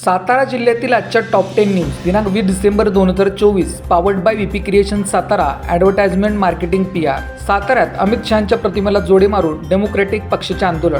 सातारा जिल्ह्यातील आजच्या top ten news दिनांक वीस डिसेंबर दोन हजार चोवीस powered by VP creation Satara advertisement marketing P R साताऱ्यात अमित शहाच्या प्रतिमेला जोडे मारून डेमोक्रॅटिक पक्षाचे आंदोलन.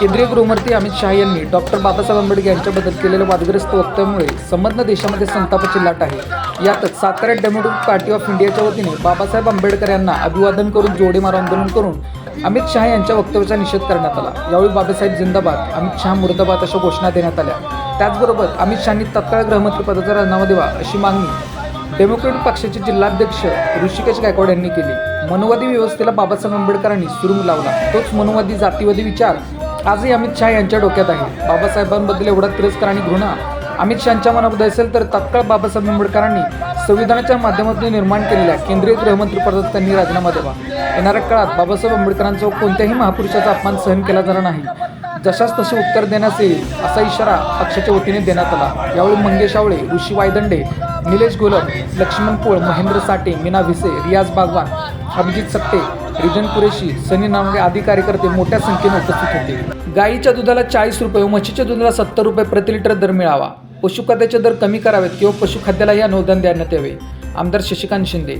केंद्रीय गृहमंत्री अमित शहा यांनी डॉक्टर बाबासाहेब आंबेडकर यांच्याबद्दल केलेल्या वादग्रस्त वक्तव्यामुळे संबंध देशामध्ये संतापाची लाट आहे. यातच साताऱ्यात डेमोक्रेटिक पार्टी ऑफ इंडियाच्या वतीने बाबासाहेब आंबेडकर यांना अभिवादन करून जोडे मारो आंदोलन करून अमित शहा यांच्या वक्तव्याचा निषेध करण्यात आला. यावेळी बाबासाहेब जिंदाबाद अमित शहा मुर्दाबाद अशा घोषणा देण्यात आल्या. त्याचबरोबर अमित शहानी तत्काळ गृहमंत्री पदाचा राजीनामा द्यावा अशी मागणी डेमोक्रेटिक पक्षाचे जिल्हाध्यक्ष ऋषिकेश गायकवाड यांनी केली. मनुवादी व्यवस्थेला बाबासाहेब आंबेडकरांनी सुरुंग लावला. तोच मनुवादी जातीवादी विचार आजही अमित शहा यांच्या डोक्यात आहे. बाबासाहेबांबद्दल एवढा तिरस्कार आणि घृणा अमित शहाच्या मनामध्ये असेल तर तत्काळ बाबासाहेब आंबेडकरांनी संविधानाच्या माध्यमातून निर्माण केलेल्या केंद्रीय गृहमंत्री पदाचा त्यांनी राजीनामा द्यावा. येणाऱ्या काळात बाबासाहेब आंबेडकरांचा कोणत्याही महापुरुषाचा अपमान सहन केला जाणार नाही. जशास तसे उत्तर देण्यास येईल असा इशारा पक्षाच्या वतीने देण्यात आला. यावेळी मंगेश आवळे ऋषी वायदंडे निलेश गोलक लक्ष्मण पोळ महेंद्र साठे मीना भिसे रियाज बागवान अभिजित सट्टे रिजन कुरेशी सनी नावगे आदी कार्यकर्ते मोठ्या संख्येने उपस्थित होते. गाईच्या दुधाला चाळीस रुपये व म्हशीच्या दुधाला सत्तर रुपये प्रति लिटर दर मिळावा. पशुखाद्याचे दर कमी करावेत किंवा पशुखाद्यालाही अनुदान देण्यात यावे. आमदार शशिकांत शिंदे.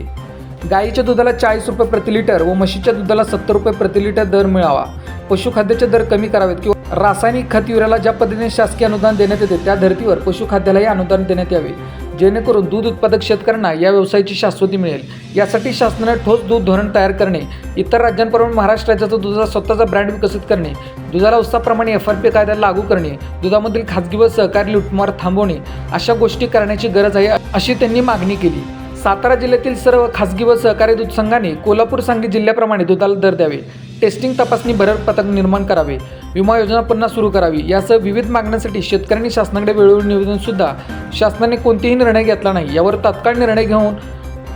गाईच्या दुधाला चाळीस रुपये प्रति लिटर व म्हशीच्या दुधाला सत्तर रुपये प्रति लिटर दर मिळावा. पशुखाद्याचे दर कमी करावेत किंवा रासायनिक खत युरियाला ज्या पद्धतीने शासकीय अनुदान देण्यात येते त्या धर्तीवर पशुखाद्यालाही अनुदान देण्यात यावे. जेणेकरून दूध उत्पादक शेतकऱ्यांना या व्यवसायाची शाश्वती मिळेल. यासाठी शासनाने ठोस दूध धोरण तयार करणे इतर राज्यांप्रमाणे महाराष्ट्र राज्याचा दुधाचा स्वतःचा ब्रँड विकसित करणे दुधाला उत्साहाप्रमाणे एफ आर पी कायदा लागू करणे दुधामधील खाजगी व सहकारी लुटमार थांबवणे अशा गोष्टी करण्याची गरज आहे अशी त्यांनी मागणी केली. सातारा जिल्ह्यातील सर्व खासगी व सहकारी दूध संघाने कोल्हापूर सांगली जिल्ह्याप्रमाणे दुधाला दर द्यावे. टेस्टिंग तपासणी भरड पथक निर्माण करावे विमा योजना पुन्हा सुरू करावी यासह विविध मागण्यांसाठी शेतकऱ्यांनी शासनाकडे वेळोवेळी निवेदनसुद्धा शासनाने कोणतेही निर्णय घेतला नाही. यावर तात्काळ निर्णय घेऊन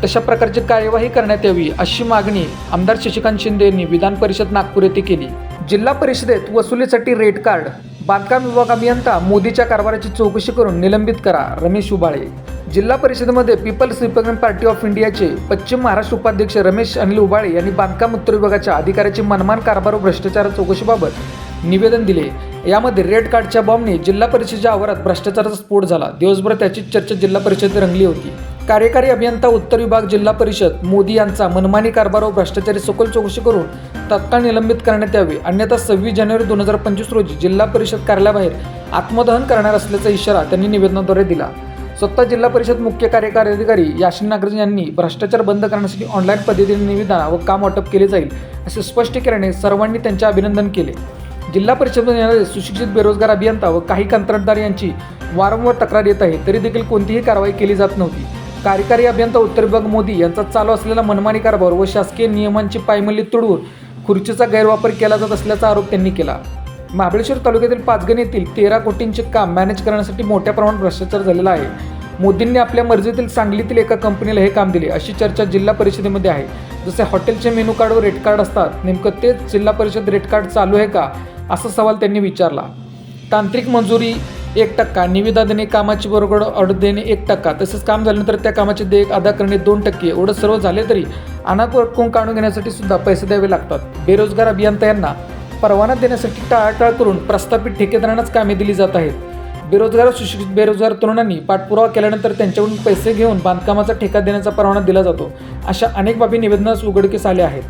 तशा प्रकारची कार्यवाही करण्यात यावी अशी मागणी आमदार शशिकांत शिंदे यांनी विधान परिषद नागपूर येथे केली. जिल्हा परिषदेत वसुलीसाठी रेड कार्ड बांधकाम विभाग अभियंता मोदीच्या कारभाराची चौकशी करून निलंबित करा. रमेश उबाळे. जिल्हा परिषदेमध्ये पीपल्स रिपब्लिकन पार्टी ऑफ इंडियाचे पश्चिम महाराष्ट्र उपाध्यक्ष रमेश अनिल उबाळे यांनी बांधकाम उत्तर विभागाच्या अधिकाऱ्याची मनमान कारभार व भ्रष्टाचार चौकशीबाबत निवेदन दिले. यामध्ये रेड कार्डच्या बॉम्बने जिल्हा परिषदेच्या आवारात भ्रष्टाचाराचा स्फोट झाला. दिवसभर त्याची चर्चा जिल्हा परिषदेत रंगली होती. कार्यकारी अभियंता उत्तर विभाग जिल्हा परिषद मोदी यांचा मनमानी कारभार व भ्रष्टाचारी सखोल चौकशी करून तत्काळ निलंबित करण्यात यावे. अन्यथा सव्वीस जानेवारी दोन हजार पंचवीस रोजी जिल्हा परिषद कार्यालयाबाहेर आत्मदहन करणार असल्याचा इशारा त्यांनी निवेदनाद्वारे दिला. स्वतः जिल्हा परिषद मुख्य कार्यकारी अधिकारी याशिन नागराजन यांनी भ्रष्टाचार बंद करण्यासाठी ऑनलाईन पद्धतीने निविदा व काम वाटप केले जाईल असे स्पष्ट केल्याने सर्वांनी त्यांचे अभिनंदन केले. जिल्हा परिषद येणारे सुशिक्षित बेरोजगार अभियंता व काही कंत्राटदार यांची वारंवार तक्रार येत आहे तरी देखील कोणतीही कारवाई केली जात नव्हती. कार्यकारी अभियंता उत्तर विभाग मोदी यांचा चालू असलेला मनमानी कारभार व शासकीय नियमांची पायमल्ली तुडवून खुर्चीचा गैरवापर केला जात असल्याचा आरोप त्यांनी केला. महाबळेश्वर तालुक्यातील पाचगण येथील तेरा कोटींचे काम मॅनेज करण्यासाठी मोठ्या प्रमाणात भ्रष्टाचार झालेला आहे. मोदींनी आपल्या मर्जीतील सांगलीतील एका कंपनीला हे काम दिले. अशी चर्चा जिल्हा परिषदेमध्ये आहे. जसे हॉटेलचे मेनू कार्ड व रेट कार्ड असतात नेमकं तेच जिल्हा परिषद रेट कार्ड चालू आहे का? असा सवाल त्यांनी विचारला. तांत्रिक मंजुरी एक टक्का निविदा देणे कामाची बरोबर ऑर्डर देणे एक टक्का. तसेच काम झाल्यानंतर त्या कामाचे देयक अदा करणे दोन टक्के. एवढं सर्व झाले तरी अनाथ रक्कम काढून घेण्यासाठी सुद्धा पैसे द्यावे लागतात. बेरोजगार अभियंता यांना परवाना देण्यासाठी टाळाटाळ करून प्रस्थापित ठेकेदारांनाच कामे दिली जात आहेत. बेरोजगार सुशिक्षित बेरोजगार तरुणांनी पाठपुरावा केल्यानंतर त्यांच्याकडून पैसे घेऊन बांधकामाचा ठेका देण्याचा परवाना दिला जातो अशा अनेक बाबी निवेदनास उघडकीस आल्या आहेत.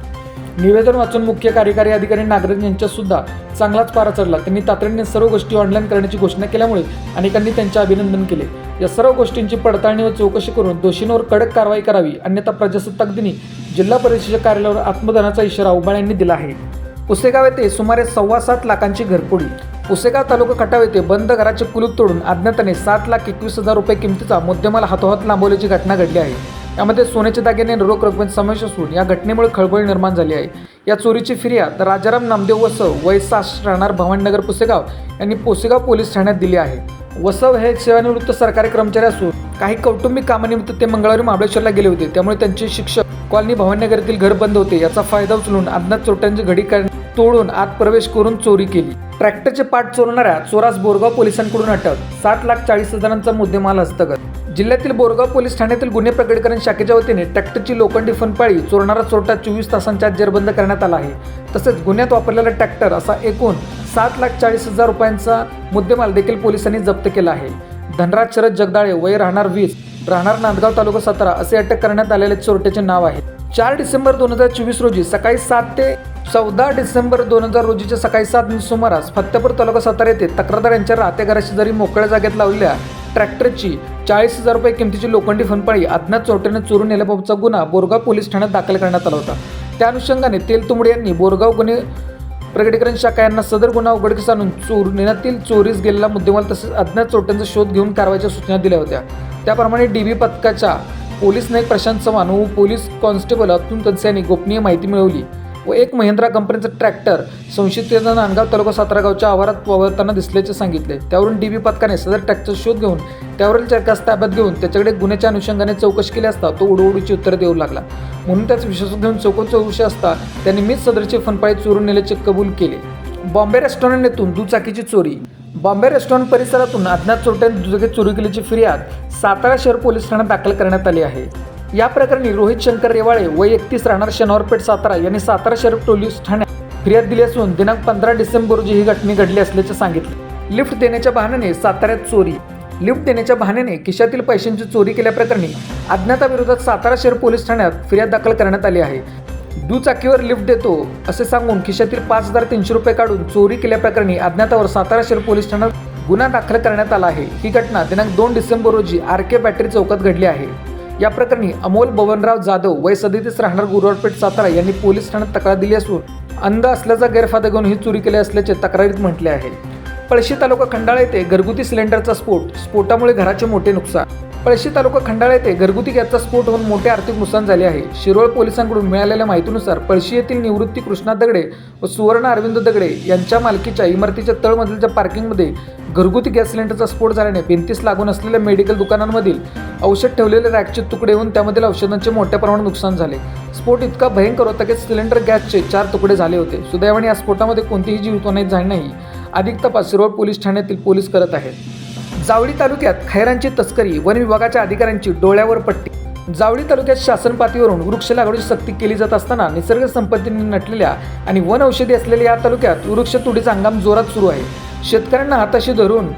निवेदन वाचून मुख्य कार्यकारी अधिकारी नागरिक यांच्यासुद्धा चांगलाच पारा चढला. त्यांनी तातडीने सर्व गोष्टी ऑनलाईन करण्याची घोषणा केल्यामुळे अनेकांनी त्यांचे अभिनंदन केले. या सर्व गोष्टींची पडताळणी व चौकशी करून दोषींवर कडक कारवाई करावी अन्यथा प्रजासत्ताक दिनी जिल्हा परिषदेच्या कार्यालयावर आत्मदानाचा इशारा उबाळ यांनी दिला आहे. पुसेगाव येथे सुमारे सव्वा सात लाखांची घरपोडी पुसेगाव तालुका खटाव येथे बंद घराचे कुलूप तोडून अज्ञाताने सात लाख एकवीस हजार रुपये किमतीचा मुद्देमाल हातोहात लांबवल्याची घटना घडली आहे. यामध्ये सोन्याचे दागिने रोख रकमेत समावेश असून या घटनेमुळे खळबळ निर्माण झाली आहे. या चोरीची फिर्याद राजाराम नामदेव वसव वय सास राहणार भवानीनगर पुसेगाव यांनी पुसेगाव पोलीस ठाण्यात दिली आहे. वसव हे सेवानिवृत्त सरकारी कर्मचारी असून काही कौटुंबिक कामानिमित्त ते मंगळवारी महाबळेश्वरला गेले होते. त्यामुळे त्यांचे शिक्षक कॉलनी भवानीनगर येथील घर बंद होते. याचा फायदा उचलून अज्ञात चोरट्यांची घडी तोडून आत प्रवेश करून चोरी केली. ट्रॅक्टरचे पाठ चोरणाऱ्या चोरास बोरगाव पोलिसांकडून अटक. सात लाख चाळीस हजारांचा मुद्देमाल हस्तगत. जिल्ह्यातील बोरगाव पोलीस ठाण्यातील गुन्हे प्रकटीकरण शाखेच्या वतीने ट्रॅक्टरची लोखंडी फनपाळी चोरणारा चोरटा चोवीस तासांच्या आत जेरबंद करण्यात आला आहे. तसेच गुन्ह्यात वापरलेला ट्रॅक्टर असा एकूण सात लाख चाळीस हजार रुपयांचा मुद्देमाल देखील पोलिसांनी जप्त केला आहे. धनराज शरद जगदाळे वय राहणार वीस राहणार नांदगाव तालुका सातारा असे अटक करण्यात आलेले चोरट्याचे नाव आहे. चार डिसेंबर दोन हजार चोवीस रोजी सकाळी सात ते चौदा डिसेंबर दोन हजार रोजीच्या सकाळी सात सुमारास फत्तेपूर तालुका सातारा येथे तक्रारदार यांच्या राहत्या घराशेजारी मोकळ्या जागेत लावलेल्या ट्रॅक्टरची चाळीस हजार रुपये किमतीची लोखंडी फनपाळी अज्ञात चोरट्याने चोरून नेल्याबाबतचा गुन्हा बोरगाव पोलीस ठाण्यात दाखल करण्यात आला होता. त्या अनुषंगाने तेलतुंबडे यांनी बोरगाव गुन्हे प्रगटीकरण शाखा यांना सदर गुन्हा उघडकीस आणून चोर नेण्यातील चोरीस गेलेला मुद्देमाल तसेच अज्ञात चोरट्यांचा शोध घेऊन कारवाईच्या सूचना दिल्या होत्या. त्याप्रमाणे डी बी पथकाच्या पोलीस नाईक प्रशांत चव्हाण व पोलीस कॉन्स्टेबल अतुल तनसे यांनी गोपनीय माहिती मिळवली. व एक महिंद्रा कंपनीचा ट्रॅक्टर संशयितांना नांदगाव तालुका सातारा गावच्या आवारात वावरताना दिसल्याचे सांगितले. त्यावरून डीबी पथकाने सदर ट्रॅक्टर शोध घेऊन त्यावरील चरकास ताब्यात घेऊन त्याच्याकडे गुन्ह्याच्या अनुषंगाने चौकशी केली असता तो उडवडूची उत्तर देऊ लागला. म्हणून त्याचा विश्वास घेऊन चौकशी चौकशी असता त्यांनी मीच सदरची फनपाळी चोरून नेल्याचे कबूल केले. बॉम्बे रेस्टॉरंट येथून दुचाकीची चोरी. बॉम्बे रेस्टॉरंट परिसरातून अज्ञात चोरट्याने दुचाकी चोरी केल्याची फिर्याद सातारा शहर पोलीस ठाण्यात दाखल करण्यात आली आहे. या प्रकरणी रोहित शंकर रेवाळे व एकतीस राहणार शनवारपेठ सातारा यांनी सातारा शहर पोलीस ठाण्यात फिर्याद दिली असून दिनांक पंधरा डिसेंबर रोजी ही घटना घडली असल्याचे सांगितले. लिफ्ट देण्याच्या बहाण्याने साताऱ्यात चोरी. लिफ्ट देण्याच्या बहाण्याने खिशातील पैशांची चोरी केल्याप्रकरणी अज्ञाताविरोधात सातारा शहर पोलीस ठाण्यात फिर्याद दाखल करण्यात आली आहे. दुचाकीवर लिफ्ट देतो असे सांगून खिशातील पाच हजार तीनशे रुपये काढून चोरी केल्याप्रकरणी अज्ञातावर सातारा शहर पोलीस ठाण्यात गुन्हा दाखल करण्यात आला आहे. ही घटना दिनांक दोन डिसेंबर रोजी आर के बॅटरी चौकात घडली आहे. या प्रकरणी अमोल बबनराव जाधव वय सदतीस राहणार गुरुवारपेठ सातारा यांनी पोलीस ठाण्यात तक्रार दिली असून अंध असल्याचा गैरफायदा घेऊन ही चोरी केली असल्याचे तक्रारीत म्हटले आहे. पळशी तालुका खंडाळा येथे घरगुती सिलेंडरचा स्फोट स्फोटामुळे घराचे मोठे नुकसान पळशी तालुका खंडाळा येथे घरगुती गॅसचा स्फोट होऊन मोठे आर्थिक नुकसान झाले आहे. शिरोळ पोलिसांकडून मिळालेल्या माहितीनुसार पळशी येथील निवृत्ती कृष्णा दगडे व सुवर्ण अरविंद दगडे यांच्या मालकीच्या इमारतीच्या तळमधीलच्या पार्किंगमध्ये घरगुती गॅस सिलेंडरचा स्फोट झाल्याने भिंतीस लागून असलेल्या मेडिकल दुकानांमधील औषध ठेवलेले रॅकचे तुकडे होऊन त्यामधील औषधांचे मोठ्या प्रमाणात नुकसान झाले. स्फोट इतका भयंकर होता की सिलेंडर गॅसचे चार तुकडे झाले होते. सुदैवाने या स्फोटामध्ये कोणतीही जीवितहानी झाली नाही. अधिक तपास शिरोळ पोलीस ठाण्यातील पोलीस करत आहेत. जावळी तालुक्यात खैरांची तस्करी वन विभागाच्या अधिकाऱ्यांची डोळ्यावर पट्टी. जावळी तालुक्यात शासन पातळीवरून वृक्ष लागवडीची सक्ती केली जात असताना निसर्ग संपत्तीने नटलेल्या आणि वन औषधी असलेल्या या तालुक्यात वृक्ष तुडीचा हंगाम जोरात सुरू आहे. शेतकऱ्यांना हाताशी धरून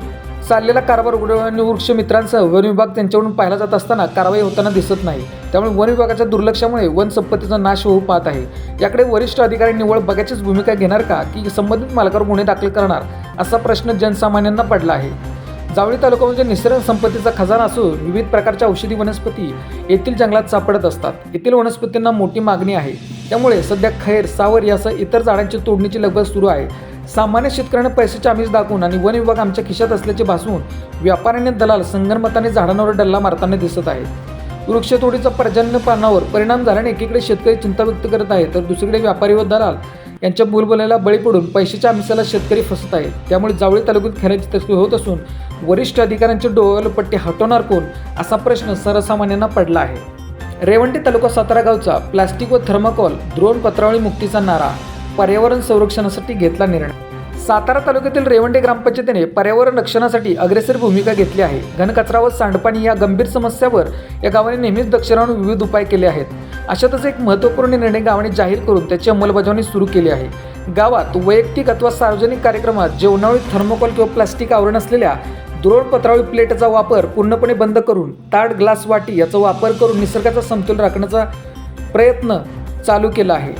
चाललेला कारभार उघड वृक्ष मित्रांसह वन विभाग त्यांच्याकडून पाहिला जात असताना कारवाई होताना दिसत नाही. त्यामुळे वन विभागाच्या दुर्लक्षामुळे वन संपत्तीचा नाश होऊ पाहत आहे. याकडे वरिष्ठ अधिकारी निवळ बघायचीच भूमिका घेणार का? की संबंधित मालकावर गुन्हे दाखल करणार? असा प्रश्न जनसामान्यांना पडला आहे. जावळी तालुका म्हणजे निसर्ग संपत्तीचा खजाना असून विविध प्रकारच्या औषधी वनस्पती येथील जंगलात सापडत असतात. येथील वनस्पतींना मोठी मागणी आहे. त्यामुळे सध्या खैर सावर यासह इतर झाडांची तोडणीची लगबग सुरू आहे. सामान्य शेतकऱ्यांना पैशाचे आमिष दाखवून आणि वन विभाग आमच्या खिशात असल्याचे भासवून व्यापाऱ्यांनी दलाल संगनमताने झाडांवर डल्ला मारताना दिसत आहेत. वृक्षतोडीचा पर्जन्य पानावर परिणाम झाल्याने एकीकडे शेतकरी चिंता व्यक्त करत आहेत तर दुसरीकडे व्यापारी व दलाल यांच्या बोलबोलाला बळी पडून पैशाच्या आमिषाला शेतकरी फसत आहेत. त्यामुळे जावळी तालुक्यात खऱ्याची तस्करी होत असून वरिष्ठ अधिकाऱ्यांचे डोळ्याला पट्टी हटवणार कोण असा प्रश्न सर्वसामान्यांना पडला आहे. रेवंटी तालुका सातारा गावचा प्लास्टिक व थर्माकॉल द्रोण पत्रावळी मुक्तीचा नारा पर्यावरण संरक्षणासाठी घेतला निर्णय. सातारा तालुक्यातील रेवंडे ग्रामपंचायतीने पर्यावरण रक्षणासाठी अग्रेसर भूमिका घेतली आहे. घनकचरा व सांडपाणी या गंभीर समस्यावर या गावाने नेहमीच दक्ष राहून विविध उपाय केले आहेत. अशातच एक महत्त्वपूर्ण निर्णय गावाने जाहीर करून त्याची अंमलबजावणी सुरू केली आहे. गावात वैयक्तिक अथवा सार्वजनिक कार्यक्रमात जेवणावळी थर्मोकॉल किंवा प्लास्टिक आवरण असलेल्या द्रोण पत्रावळी प्लेटचा वापर पूर्णपणे बंद करून ताट ग्लास वाटी याचा वापर करून निसर्गाचा समतोल राखण्याचा प्रयत्न चालू केला आहे.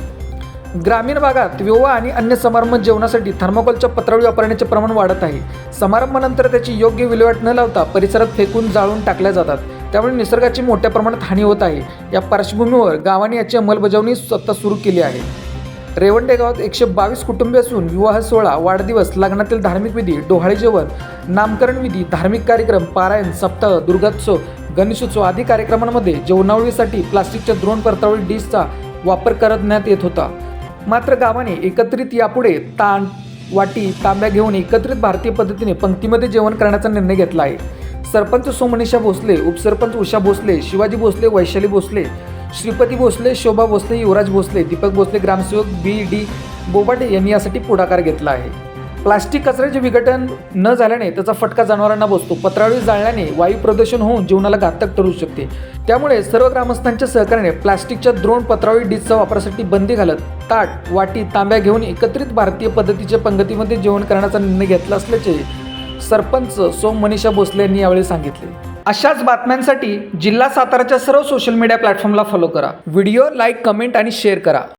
ग्रामीण भागात विवाह आणि अन्य समारंभ जेवणासाठी थर्माकोलच्या पत्रावळी वापरण्याचे प्रमाण वाढत आहे. समारंभानंतर त्याची योग्य विल्हेवाट न लावता परिसरात फेकून जाळून टाकल्या जातात. त्यामुळे निसर्गाची मोठ्या प्रमाणात हानी होत आहे. या पार्श्वभूमीवर गावाने याची अंमलबजावणी स्वतः सुरू केली आहे. रेवंडे गावात एकशे बावीस कुटुंबे असून विवाह सोहळा वाढदिवस लग्नातील धार्मिक विधी डोहाळे जेवण नामकरण विधी धार्मिक कार्यक्रम पारायण सप्ताह दुर्गोत्सव गणेशोत्सव आदी कार्यक्रमांमध्ये जेवणावळीसाठी प्लास्टिकच्या द्रोण परतावळी डिशचा वापर करण्यात येत होता. मात्र गावाने एकत्रित यापुढे ताण वाटी तांब्या घेऊन एकत्रित भारतीय पद्धतीने पंक्तीमध्ये जेवण करण्याचा निर्णय घेतला आहे. सरपंच सोमनीशा भोसले उपसरपंच उषा भोसले शिवाजी भोसले वैशाली भोसले श्रीपती भोसले शोभा भोसले युवराज भोसले दीपक भोसले ग्रामसेवक बी डी बोबाटे यांनी यासाठी पुढाकार घेतला आहे. प्लास्टिक कचऱ्याचे विघटन न झाल्याने त्याचा फटका जनावरांना बसतो. पत्रावळी जाळल्याने वायू प्रदूषण होऊन जीवनाला घातक ठरू शकते. त्यामुळे सर्व ग्रामस्थांच्या सहकार्याने प्लास्टिकच्या द्रोण पत्रावळी डिशच्या वापरासाठी बंदी घालत ताट वाटी तांब्या घेऊन एकत्रित भारतीय पद्धतीच्या पंगतीमध्ये जेवण करण्याचा निर्णय घेतला असल्याचे सरपंच सोम मनीषा भोसले यांनी यावेळी सांगितले. अशाच बातम्यांसाठी जिल्हा साताराच्या सर्व सोशल मीडिया प्लॅटफॉर्मला फॉलो करा. व्हिडिओ लाईक कमेंट आणि शेअर करा.